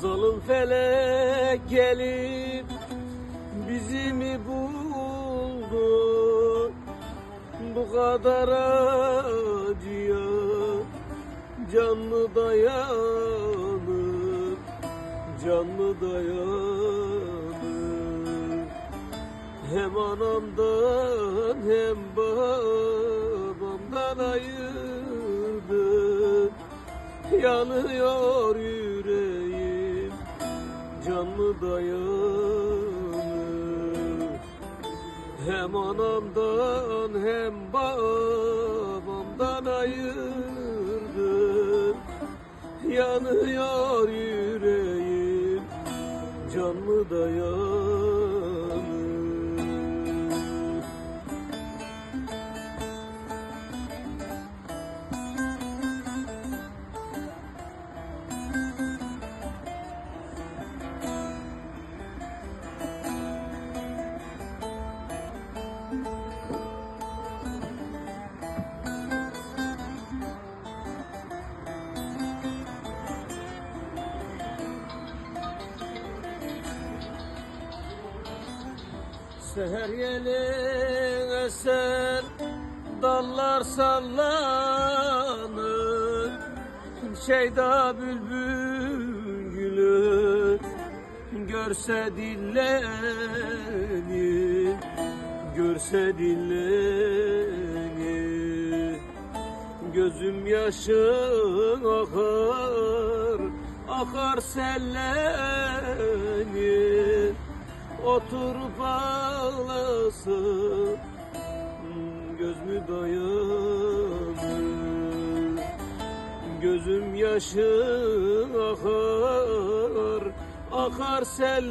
Zalim felek gelip bizi mi buldu? Bu kadar acıya can mı dayanır Can mı dayanır Hem anamdan hem babamdan ayırdı. Yanıyor yüreğim Can mı dayanır Hem anamdan hem babamdan ayırdı Yanıyor yüreğim Can mı dayanır Seher yeli eser dallar sallanır. Şeyda bülbül gülü görse dillenir Görse dillenir Gözüm yaşın akar Akar sellenir Oturup ağlasın Göz mü dayanır Gözüm yaşın akar Akar sellenir.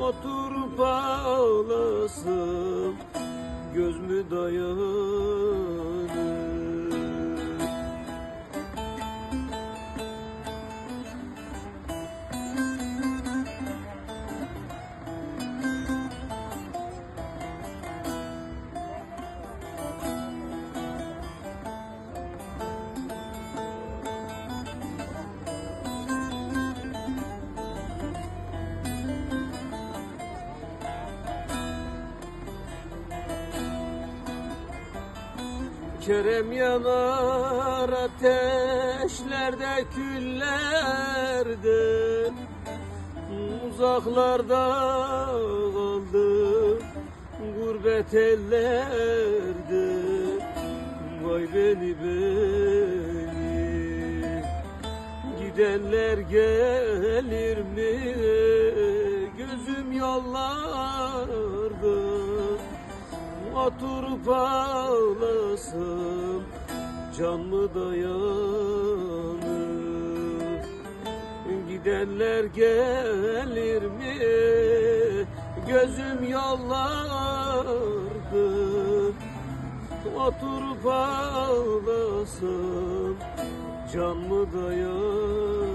Oturup ağlasın Göz mü dayanır Kerem yanar ateşlerde küllerde Uzaklarda kaldım gurbet ellerde. Vay beni beni. Gidenler gelir mi? Gözüm yollarda Oturup ağlasam can mı dayanır? Gidenler gelir mi? Gözüm yollarda. Oturup ağlasam can mı dayanır